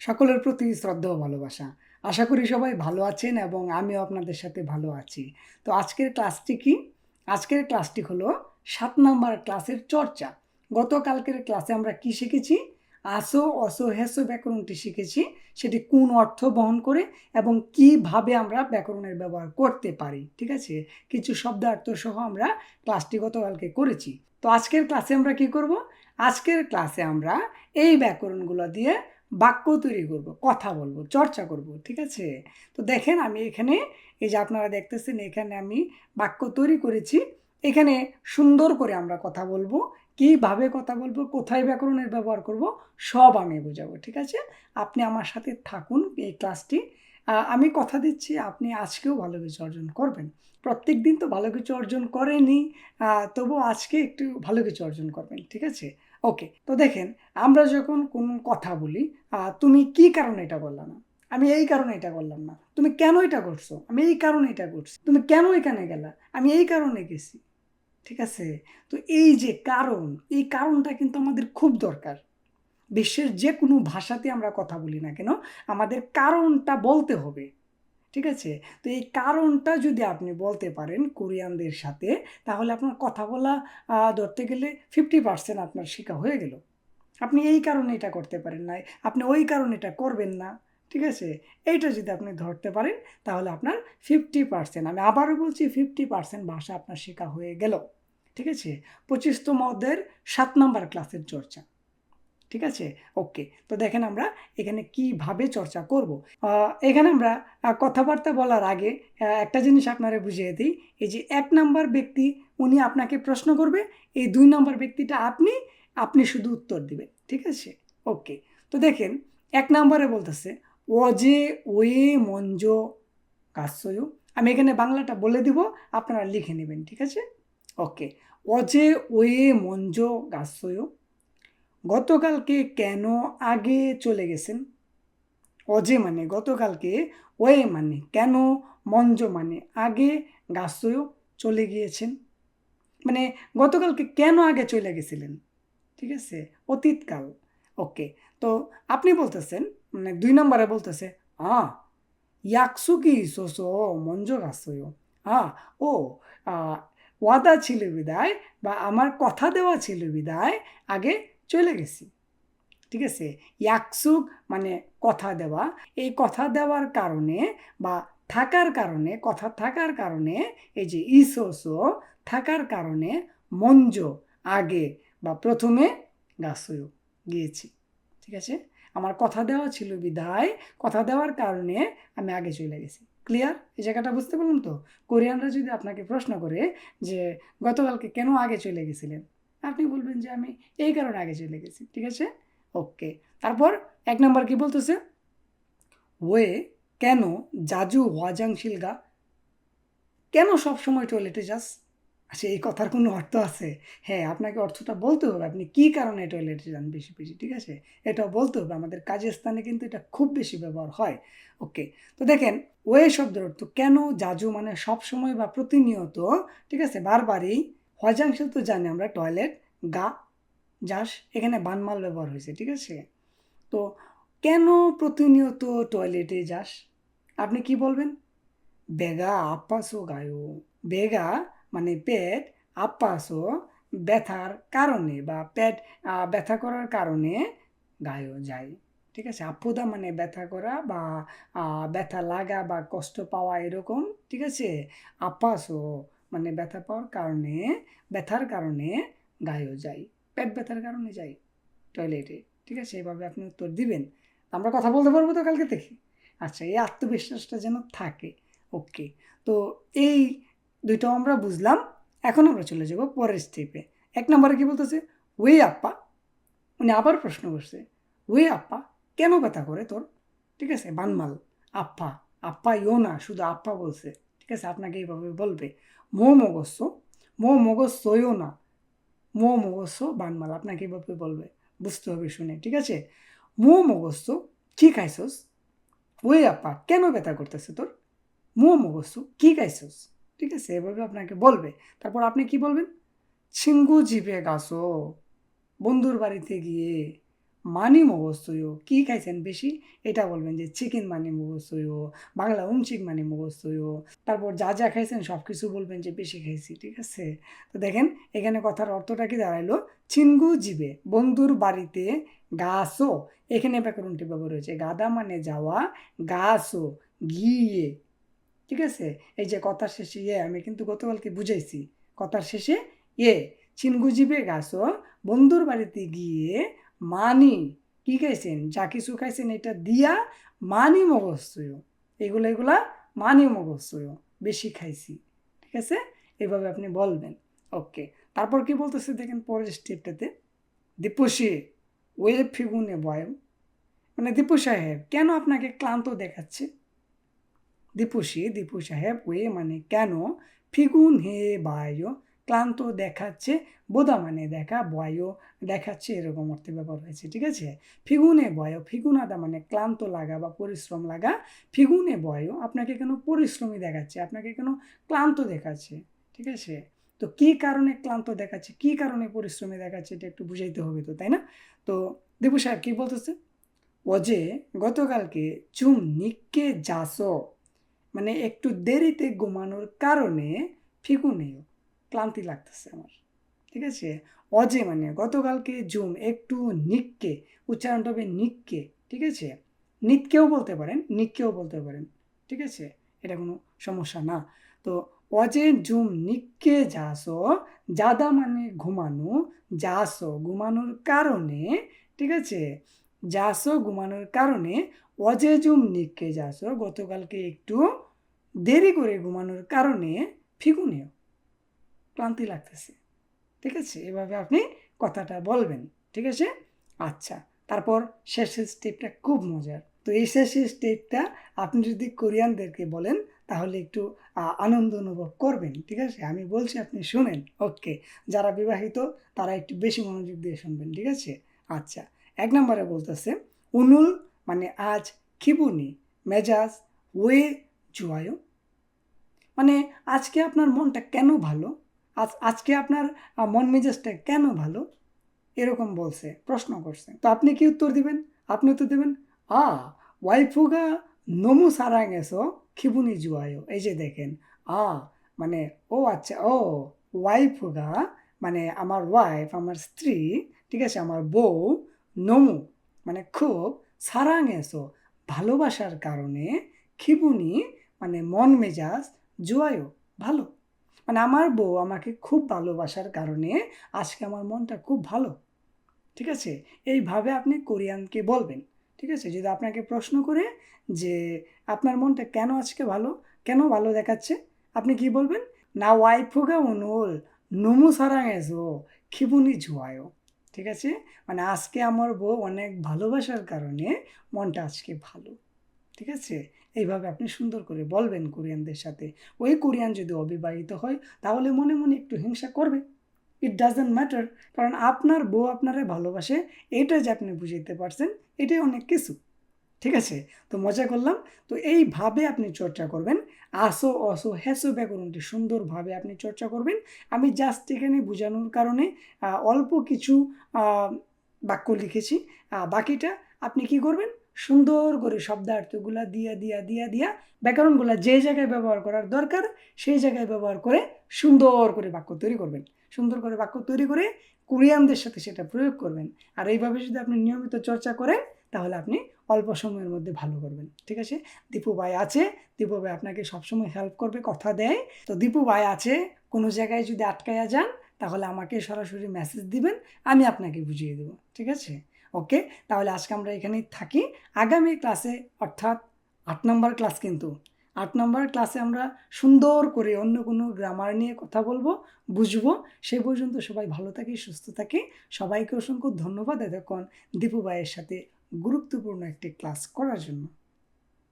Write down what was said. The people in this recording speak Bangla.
সকলের প্রতি শ্রদ্ধা ও ভালোবাসা। আশা করি সবাই ভালো আছেন এবং আমিও আপনাদের সাথে ভালো আছি। তো আজকের ক্লাসটি কি? আজকের ক্লাসটি হলো সাত নাম্বার ক্লাসের চর্চা। গতকালকের ক্লাসে আমরা কি শিখেছি? আসো, অসো, হেসো ব্যাকরণটি শিখেছি। সেটি কোন অর্থ বহন করে এবং কীভাবে আমরা ব্যাকরণের ব্যবহার করতে পারি? ঠিক আছে? কিছু শব্দার্থ সহ আমরা ক্লাসটি গতকালকে করেছি। তো আজকের ক্লাসে আমরা কি করব? আজকের ক্লাসে আমরা এই ব্যাকরণগুলো দিয়ে বাক্য তৈরি করব, কথা বলব, চর্চা করব, ঠিক আছে? তো দেখেন আমি এখানে, এই যে আপনারা দেখতেছেন, এখানে আমি বাক্য তৈরি করেছি। এখানে সুন্দর করে আমরা কথা বলব, কীভাবে কথা বলব, কোথায় ব্যাকরণের ব্যবহার করব, সব আমি বোঝাবো, ঠিক আছে? আপনি আমার সাথে থাকুন এই ক্লাসটি। আমি কথা দিচ্ছি, আপনি আজকেও ভালো কিছু অর্জন করবেন। প্রত্যেক দিন তো ভালো কিছু অর্জন করেনি তবু আজকে একটু ভালো কিছু অর্জন করবেন, ঠিক আছে? ওকে তো দেখেন, আমরা যখন কোনো কথা বলি তুমি কি কারণে এটা বললা না? আমি এই কারণে এটা করলাম না। তুমি কেন এটা করছ? আমি এই কারণে এটা করছি। তুমি কেন এখানে গেলা? আমি এই কারণে গেছি। ঠিক আছে? তো এই যে কারণ, এই কারণটা কিন্তু আমাদের খুব দরকার। বিশ্বের যে কোনো ভাষাতে আমরা কথা বলি না কেন, আমাদের কারণটা বলতে হবে। ঠিক আছে? তো এই কারণটা যদি আপনি বলতে পারেন কোরিয়ানদের সাথে, তাহলে আপনার কথা বলা ধরতে গেলে ফিফটি পার্সেন্ট আপনার শেখা হয়ে গেল। আপনি এই কারণে এটা করতে পারেন না আপনি ওই কারণে এটা করবেন না, ঠিক আছে? এইটা যদি আপনি ধরতে পারেন, তাহলে আপনার ফিফটি পার্সেন্ট আমি আবারও বলছি ফিফটি পার্সেন্ট ভাষা আপনার শেখা হয়ে গেল, ঠিক আছে? পঁচিশতম অধ্যায়ের সাত নম্বর ক্লাসের চর্চা। ঠিক আছে? ওকে তো দেখেন আমরা এখানে কীভাবে চর্চা করব। এখানে আমরা কথাবার্তা বলার আগে একটা জিনিস আপনারা বুঝিয়ে দিই। এই যে এক নাম্বার ব্যক্তি, উনি আপনাকে প্রশ্ন করবে, এই দুই নাম্বার ব্যক্তিটা আপনি আপনি শুধু উত্তর দিবেন। ঠিক আছে? ওকে তো দেখেন, এক নম্বরে বলতেছে, অজে ওয়ে মঞ্জ কাশ্যয় আমি এখানে বাংলাটা বলে দিব, আপনারা লিখে নেবেন। ঠিক আছে? ওকে অজে ওয়ে মঞ্জ গাছয় গতকালকে কেন আগে চলে গেছেন? অজে মানে গতকালকে ওয়ে মানে কেন মঞ্জ মানে আগে গাছয় চলে গিয়েছেন? মানে গতকালকে কেন আগে চলে গেছিলেন? ঠিক আছে, অতীতকাল। ওকে তো আপনি বলতেছেন মানে দুই নম্বরে বলতেছে, আ, ইয়াকসুকি সোসো মঞ্জ গাছয় আ, ও ওয়াদা ছিল বিদায় বা আমার কথা দেওয়া ছিল বিদায়, আগে চলে গেছি। ঠিক আছে? ইয়াকসুক মানে কথা দেওয়া। এই কথা দেওয়ার কারণে বা থাকার কারণে, কথা থাকার কারণে, এই যে ইসোসো, থাকার কারণে মঞ্জ আগে বা প্রথমে গাছয় গিয়েছি। ঠিক আছে? আমার কথা দেওয়া ছিল বিদায় কথা দেওয়ার কারণে আমি আগে চলে গেছি। ক্লিয়ার? এই জায়গাটা বুঝতে পারলাম তো? কোরিয়ানরা যদি আপনাকে প্রশ্ন করে যে গতকালকে কেন আগে চলে গেছিলেন? আপনি বলবেন যে আমি এই কারণে আগে চলে গেছি, ঠিক আছে? ওকে। তারপর এক নম্বর কি বলতেছে? ওয়ে, কেন জাজু ওয়াজাং শিলগা? কেন সব সময় টয়লেটে যাস? আচ্ছা এই কথার কোনো অর্থ আছে? হ্যাঁ আপনাকে অর্থটা বলতে হবে, আপনি কী কারণে টয়লেটে যান বেশি বেশি, ঠিক আছে? এটাও বলতে হবে, আমাদের কাজের স্থানে কিন্তু এটা খুব বেশি ব্যবহার হয়। ওকে, তো দেখেন, ওয়ে শব্দের অর্থ কেন জাজু মানে সব সময় বা প্রতিনিয়ত, ঠিক আছে, বারবারই হজাংশ তো জানি আমরা টয়লেট গা, যাস, এখানে বানমাল ব্যবহার হয়েছে, ঠিক আছে? তো কেন প্রতিনিয়ত টয়লেটে যাস? আপনি কি বলবেন? বেগা আপ্পাসো গায়ো, বেগা মানে পেট, আপ্পাসো ব্যথার কারণে বা পেট ব্যথা করার কারণে গায়ো যায়, ঠিক আছে? আপুদা মানে ব্যথা করা বা ব্যথা লাগা বা কষ্ট পাওয়া এরকম, ঠিক আছে? আপ্পাসো মানে ব্যথা পাওয়ার কারণে, ব্যথার কারণে গায়েও যাই, পেট ব্যথার কারণে যাই টয়লেটে ঠিক আছে? এভাবে আপনি উত্তর দিবেন। আমরা কথা বলতে পারব তো কালকে থেকে? আচ্ছা এই আত্মবিশ্বাসটা যেন থাকে ওকে তো এই দুইটাও আমরা বুঝলাম। এখন আমরা চলে যাব পরের স্টেপে এক নম্বরে কী বলতেছে? ওয়ে আপ্পা উনি আবার প্রশ্ন করছে। ওয়ে আপ্পা কেন ব্যথা করে তোর? ঠিক আছে? বানমাল। আপ্পা আপ্পা ইও না, শুধু আপ্পা বলছে। ঠিক আছে? আপনাকে এইভাবে বলবে। মো মগস্য মো মগস্যও না মো মগস্য বানমাল, আপনাকে এইভাবে বলবে, বুঝতে হবে শুনে, ঠিক আছে? মো মগস্য কি খাইছস? ওই আপা, কেন ব্যথা করতেছে তোর? মো মগস্য কি খাইছস? ঠিক আছে, এভাবে আপনাকে বলবে। তারপর আপনি কি বলবেন? ছিঙ্গু জিপে গাছো, বন্ধুর বাড়িতে গিয়ে। মানি মগস্তয়। কি খাইছেন বেশি? এটা বলবেন যে চিকেন মানি মগস্তয়, বাংলা উমচিক মানি মগস্তয়। তারপর যা যা খাইছেন সব কিছু বলবেন যে বেশি খাইছি, ঠিক আছে? তো দেখেন, এখানে কথার অর্থটা কি দাঁড়াইলো? চিনগু জিবে, বন্ধুর বাড়িতে গাছও এখানে ব্যাকরণটি ব্যবহার হয়েছে, গাদা মানে যাওয়া গাছও গিয়ে, ঠিক আছে? এই যে কথার শেষে ইয়ে আমি কিন্তু গতকালকে বুঝাইছি। কথার শেষে ইয়ে চিনগুজিবে গাছও বন্ধুর বাড়িতে গিয়ে মানি, কি খাইছেন? যা কিছু খাইছেন এটা দিয়া মানি মগস্তয় এগুলো, এগুলা মানি মগস্তয় বেশি খাইছি, ঠিক আছে? এভাবে আপনি বলবেন। ওকে, তারপর কি বলতেছে দেখেন পরের স্টেপটাতে? দীপসী, ওয়ে ফিগুনে বয়। মানে দীপু সাহেব, কেন আপনাকে ক্লান্ত দেখাচ্ছে? দীপুষী দীপু সাহেব, ওয়ে মানে কেন? ফিগুন হে বায়ু। ক্লান্ত দেখাচ্ছে বোদা মানে দেখা বয় দেখাচ্ছে, এরকম অর্থে ব্যবহার হয়েছে, ঠিক আছে? ফিগুনে বয় ফিগুনাদা মানে ক্লান্ত লাগা বা পরিশ্রম লাগা, ফিগুনে বয় আপনাকে কেন পরিশ্রমী দেখাচ্ছে, আপনাকে কেন ক্লান্ত দেখাচ্ছে, ঠিক আছে? তো কী কারণে ক্লান্ত দেখাচ্ছে, কী কারণে পরিশ্রমী দেখাচ্ছে, এটা একটু বুঝাইতে হবে তো, তাই না? তো দীপু সাহেব কী বলতেছে? অজে গতকালকে চুম নিককে যাসো মানে একটু দেরিতে ঘুমানোর কারণে ফিকুনেও ক্লান্তি লাগতেছে আমার। ঠিক আছে? অজে মানে গতকালকে জুম একটু নিককে, উচ্চারণটা হবে নিককে, ঠিক আছে? নিতকেও বলতে পারেন, নিককেও বলতে পারেন, ঠিক আছে? এটা কোনো সমস্যা না। তো অজে জুম নিককে যাসো জাদা মানে ঘুমানো, যাসো ঘুমানোর কারণে, ঠিক আছে? যাসো ঘুমানোর কারণে অজে জুম নিককে যাসো, গতকালকে একটু দেরি করে ঘুমানোর কারণে ফিগুনেও ক্লান্তি লাগতেছে। ঠিক আছে? এভাবে আপনি কথাটা বলবেন। ঠিক আছে? আচ্ছা তারপর শেষের স্টেপটা খুব মজার। তো এই শেষের স্টেপটা আপনি যদি কোরিয়ানদেরকে বলেন, তাহলে একটু আনন্দ অনুভব করবেন। ঠিক আছে? আমি বলছি, আপনি শুনেন। ওকে যারা বিবাহিত, তারা একটু বেশি মনোযোগ দিয়ে শুনবেন। ঠিক আছে? আচ্ছা এক নম্বরে বলতেছে, উনুল মানে আজ খিবুনি, মেজাজ ওয়ে জুয়ায়ো। মানে আজকে আপনার মনটা কেন ভালো? আজ, আজকে আপনার মন মেজাজটা কেন ভালো? এরকম বলছে, প্রশ্ন করছে। তো আপনি কি উত্তর দিবেন? আপনি উত্তর দেবেন, আ, ওয়াইফুগা নমু সারাঙেসো খিবুনি জুয়ায়ো। এই যে দেখেন, আ মানে ও আচ্ছা ও, ওয়াইফুগা মানে আমার ওয়াইফ আমার স্ত্রী, ঠিক আছে, আমার বউ নমু মানে খুব সারাঙেসো, ভালোবাসার কারণে খিবুনি মানে মন মেজাজ জুয়ায়ও ভালো। মানে আমার বউ আমাকে খুব ভালোবাসার কারণে আজকে আমার মনটা খুব ভালো। ঠিক আছে? এইভাবে আপনি কোরিয়ানকে বলবেন। ঠিক আছে? যদি আপনাকে প্রশ্ন করে যে আপনার মনটা কেন আজকে ভালো? কেন ভালো দেখাচ্ছে? আপনি কি বলবেন? না ওয়াইফুগা অনুল নুমু সারাঙেছো খিবুনি ঝুয়ায়ও ঠিক আছে? মানে আজকে আমার বউ অনেক ভালোবাসার কারণে মনটা আজকে ভালো। ঠিক আছে? এইভাবে আপনি সুন্দর করে বলবেন কোরিয়ানদের সাথে। ওই কোরিয়ান যদি অবিবাহিত হয়, তাহলে মনে মনে একটু হিংসা করবে। ইট ডাজেন্ট ম্যাটার কারণ আপনার বউ আপনারে ভালোবাসে, এটা যে আপনি বুঝাইতে পারছেন, এটাই অনেক কিছু। ঠিক আছে? তো মজা করলাম। তো এইভাবে আপনি চর্চা করবেন। আসো, অসো হ্যাসো ব্যাকরণটি সুন্দরভাবে আপনি চর্চা করবেন। আমি জাস্ট এখানে বোঝানোর কারণে অল্প কিছু বাক্য লিখেছি। বাকিটা আপনি কি করবেন? সুন্দর করে শব্দার্থগুলা দিয়া দিয়া দিয়া দিয়া ব্যাকরণগুলা যে জায়গায় ব্যবহার করার দরকার, সেই জায়গায় ব্যবহার করে সুন্দর করে বাক্য তৈরি করবেন। সুন্দর করে বাক্য তৈরি করে কোরিয়ানদের সাথে সেটা প্রয়োগ করবেন। আর এইভাবে যদি আপনি নিয়মিত চর্চা করেন, তাহলে আপনি অল্প সময়ের মধ্যে ভালো করবেন। ঠিক আছে? দীপু ভাই আছে। দীপু ভাই আপনাকে সবসময় হেল্প করবে, কথা দেয়। তো দীপু ভাই আছে, কোনো জায়গায় যদি আটকাইয়া যান, তাহলে আমাকে সরাসরি মেসেজ দিবেন, আমি আপনাকে বুঝিয়ে দেবো। ঠিক আছে? ওকে? তাহলে আজকে আমরা এখানেই থাকি। আগামী ক্লাসে, অর্থাৎ আট নম্বর ক্লাস কিন্তু, আট নম্বর ক্লাসে আমরা সুন্দর করে অন্য কোনো গ্রামার নিয়ে কথা বলব, বুঝব। সে পর্যন্ত সবাই ভালো থাকি, সুস্থ থাকি। সবাইকে অসংখ্য ধন্যবাদ এতক্ষণ দীপু ভাইয়ের সাথে গুরুত্বপূর্ণ একটি ক্লাস করার জন্য।